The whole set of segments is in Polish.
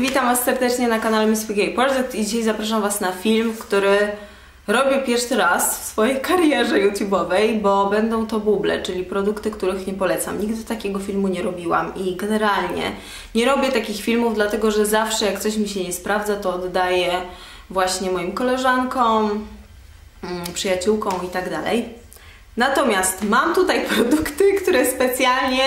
witam Was serdecznie na kanale Miss PK Project i dzisiaj zapraszam Was na film, który robię pierwszy raz w swojej karierze YouTube'owej, bo będą to buble, czyli produkty, których nie polecam. Nigdy takiego filmu nie robiłam i generalnie nie robię takich filmów, dlatego że zawsze jak coś mi się nie sprawdza, to oddaję właśnie moim koleżankom, mm, przyjaciółkom i tak dalej. Natomiast mam tutaj produkty, które specjalnie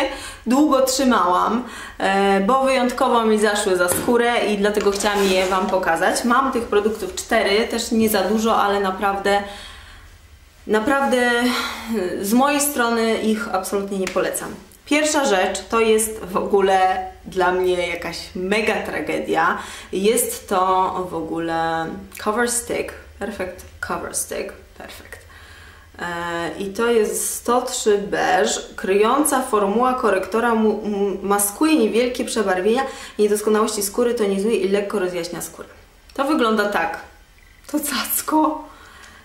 długo trzymałam, e, bo wyjątkowo mi zaszły za skórę i dlatego chciałam je Wam pokazać. Mam tych produktów cztery, też nie za dużo, ale naprawdę naprawdę e, z mojej strony ich absolutnie nie polecam. Pierwsza rzecz to jest w ogóle dla mnie jakaś mega tragedia. Jest to w ogóle cover stick, perfect cover stick, perfect. E, I to jest 103 beige, kryjąca formuła korektora maskuje niewielkie przebarwienia, niedoskonałości skóry, tonizuje i lekko rozjaśnia skórę. To wygląda tak. To cacko.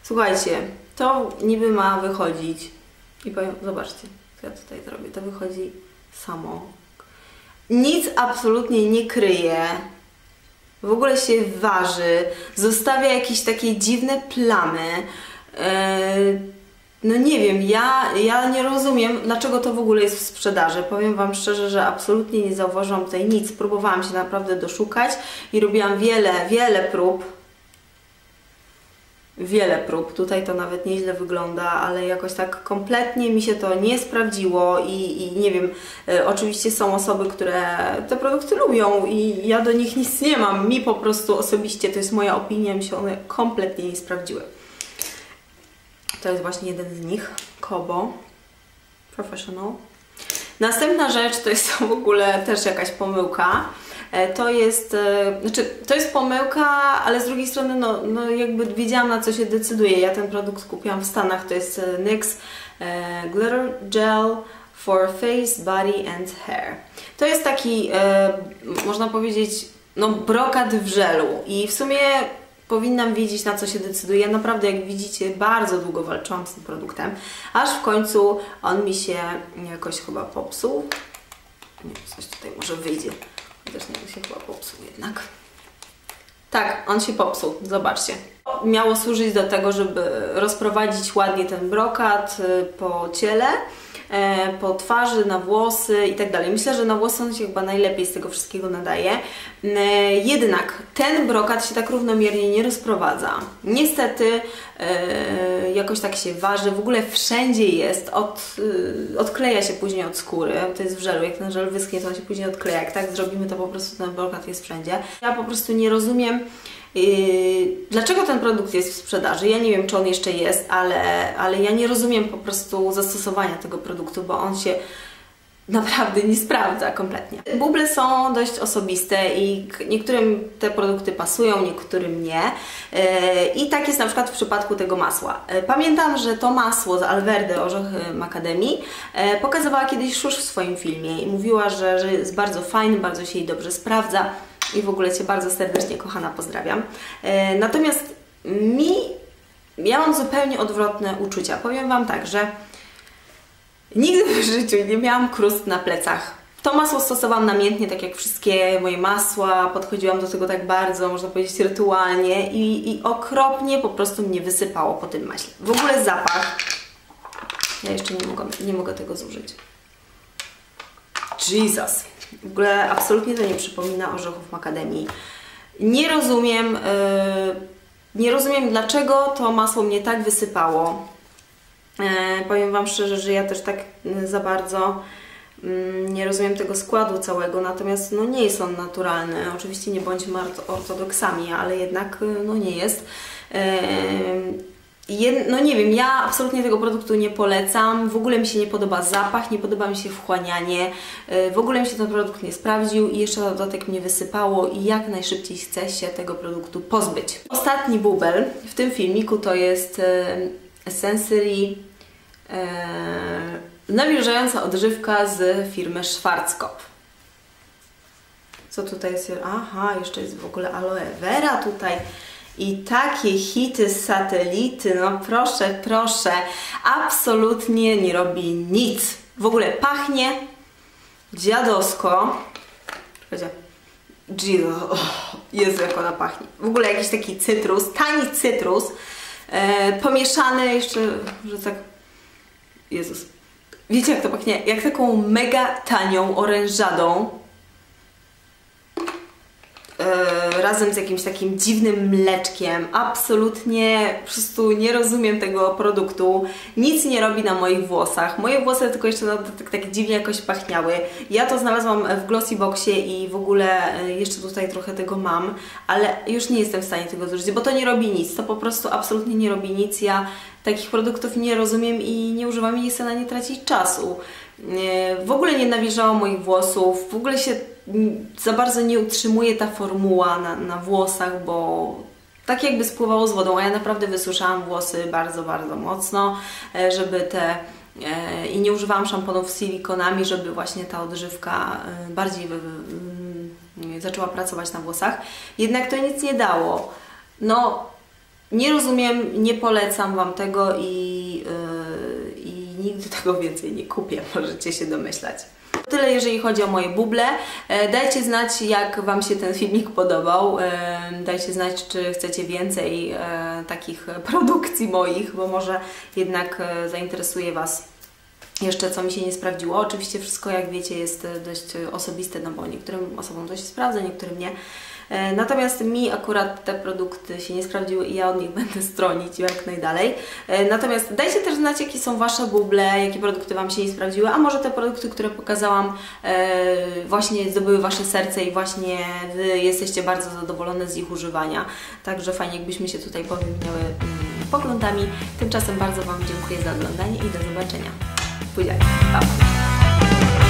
Słuchajcie, to niby ma wychodzić. I powiem, zobaczcie, co ja tutaj zrobię. To wychodzi samo. Nic absolutnie nie kryje. W ogóle się waży. Zostawia jakieś takie dziwne plamy. Yy, no nie wiem, ja, ja nie rozumiem, dlaczego to w ogóle jest w sprzedaży. Powiem Wam szczerze, że absolutnie nie zauważyłam tutaj nic. Próbowałam się naprawdę doszukać i robiłam wiele, wiele prób. Wiele prób. Tutaj to nawet nieźle wygląda, ale jakoś tak kompletnie mi się to nie sprawdziło i, i nie wiem, y, oczywiście są osoby, które te produkty lubią i ja do nich nic nie mam. Mi po prostu osobiście, to jest moja opinia, mi się one kompletnie nie sprawdziły. To jest właśnie jeden z nich, Kobo Professional. Następna rzecz to jest w ogóle też jakaś pomyłka. E, to jest, e, znaczy, to jest pomyłka, ale z drugiej strony, no, no jakby wiedziałam na co się decyduje. Ja ten produkt kupiłam w Stanach, to jest e, NYX Glitter Gel for Face, Body and Hair. To jest taki, można powiedzieć, no brokat w żelu i w sumie powinnam wiedzieć, na co się decyduję. Ja naprawdę, jak widzicie, bardzo długo walczyłam z tym produktem, aż w końcu on mi się jakoś chyba popsuł. Nie, coś tutaj może wyjdzie. Chociaż nie, się chyba popsuł jednak. Tak, on się popsuł, zobaczcie. Miało służyć do tego, żeby rozprowadzić ładnie ten brokat y, po ciele, po twarzy, na włosy i tak dalej. Myślę, że na włosy on się chyba najlepiej z tego wszystkiego nadaje. E, jednak ten brokat się tak równomiernie nie rozprowadza. Niestety e, jakoś tak się waży, w ogóle wszędzie jest, od, odkleja się później od skóry, to jest w żelu, jak ten żel wyschnie, to on się później odkleja, jak tak zrobimy, to po prostu ten brokat jest wszędzie. Ja po prostu nie rozumiem, dlaczego ten produkt jest w sprzedaży? Ja nie wiem, czy on jeszcze jest, ale, ale ja nie rozumiem po prostu zastosowania tego produktu, bo on się naprawdę nie sprawdza kompletnie. Buble są dość osobiste i niektórym te produkty pasują, niektórym nie. Yy, I tak jest na przykład w przypadku tego masła. Yy, pamiętam, że to masło z Alverde Orzechy Macadamii pokazywała kiedyś Szusz w swoim filmie i mówiła, że, że jest bardzo fajny, bardzo się jej dobrze sprawdza i w ogóle Cię bardzo serdecznie, kochana, pozdrawiam. E, natomiast mi, ja mam zupełnie odwrotne uczucia. Powiem Wam tak, że nigdy w życiu nie miałam krust na plecach. To masło stosowałam namiętnie, tak jak wszystkie moje masła, podchodziłam do tego tak bardzo, można powiedzieć, rytualnie i, i okropnie po prostu mnie wysypało po tym maśle. W ogóle zapach, ja jeszcze nie mogę, nie mogę tego zużyć. Jesus! W ogóle absolutnie to nie przypomina orzechów makademii. Nie rozumiem, yy, nie rozumiem dlaczego to masło mnie tak wysypało. Yy, powiem Wam szczerze, że ja też tak yy, za bardzo mm, nie rozumiem tego składu całego, natomiast no nie jest on naturalny. Oczywiście nie bądźmy ortodoksami, ale jednak y, no nie jest. Yy, no nie wiem, ja absolutnie tego produktu nie polecam. W ogóle mi się nie podoba zapach, nie podoba mi się wchłanianie. Y, w ogóle mi się ten produkt nie sprawdził i jeszcze dodatek mnie wysypało i jak najszybciej chcę się tego produktu pozbyć. Ostatni bubel w tym filmiku to jest y, Sensory y, nawilżająca odżywka z firmy Schwarzkopf. Co tutaj jest? Aha, jeszcze jest w ogóle aloe vera tutaj. I takie hity z satelity, no proszę, proszę, absolutnie nie robi nic. W ogóle pachnie dziadowsko. Jesus, oh, Jezu jak ona pachnie. W ogóle jakiś taki cytrus, tani cytrus, e, pomieszany jeszcze, że tak, Jezus. Wiecie jak to pachnie? Jak taką mega tanią orężadą e, razem z jakimś takim dziwnym mleczkiem. Absolutnie po prostu nie rozumiem tego produktu. Nic nie robi na moich włosach. Moje włosy tylko jeszcze tak, tak dziwnie jakoś pachniały. Ja to znalazłam w Glossy Boxie i w ogóle e, jeszcze tutaj trochę tego mam, ale już nie jestem w stanie tego zużyć, bo to nie robi nic. To po prostu absolutnie nie robi nic. Ja takich produktów nie rozumiem i nie używam i nie chcę na nie tracić czasu. E, w ogóle nie nawilżałam moich włosów, w ogóle się za bardzo nie utrzymuje ta formuła na, na włosach, bo tak jakby spływało z wodą, a ja naprawdę wysuszałam włosy bardzo, bardzo mocno, e, żeby te e, i nie używałam szamponów z silikonami, żeby właśnie ta odżywka bardziej zaczęła pracować na włosach. Jednak to nic nie dało. No, nie rozumiem, nie polecam Wam tego i, i nigdy tego więcej nie kupię, możecie się domyślać. Tyle jeżeli chodzi o moje buble. E, dajcie znać jak Wam się ten filmik podobał. E, dajcie znać czy chcecie więcej e, takich produkcji moich, bo może jednak zainteresuje Was jeszcze co mi się nie sprawdziło. Oczywiście wszystko jak wiecie jest dość osobiste, no bo niektórym osobom to się sprawdza, niektórym nie. E, natomiast mi akurat te produkty się nie sprawdziły i ja od nich będę stronić jak najdalej. E, natomiast dajcie też znać, jakie są Wasze buble, jakie produkty Wam się nie sprawdziły, a może te produkty, które pokazałam e, właśnie zdobyły Wasze serce i właśnie Wy jesteście bardzo zadowolone z ich używania. Także fajnie, jakbyśmy się tutaj powymieniały mm, poglądami. Tymczasem bardzo Wam dziękuję za oglądanie i do zobaczenia. Buziaki. Pa!